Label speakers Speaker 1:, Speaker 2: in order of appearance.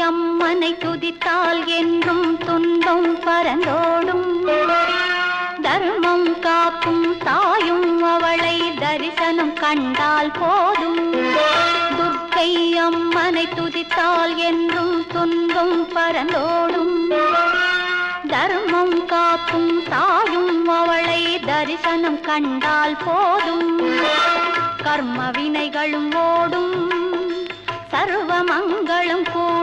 Speaker 1: அம்மனை துதித்தால் என்றும் துன்பம் பரந்தோடும். தர்மம் காக்கும் தாயும் அவளை தரிசனம் கண்டால் போதும். துர்க்கை அம்மனை துதித்தால் என்றும் துன்பம் பரந்தோடும். தர்மம் காக்கும் தாயும் அவளை தரிசனம் கண்டால் போதும். கர்ம வினைகளும் ஓடும். சர்வமங்களும் மங்களும்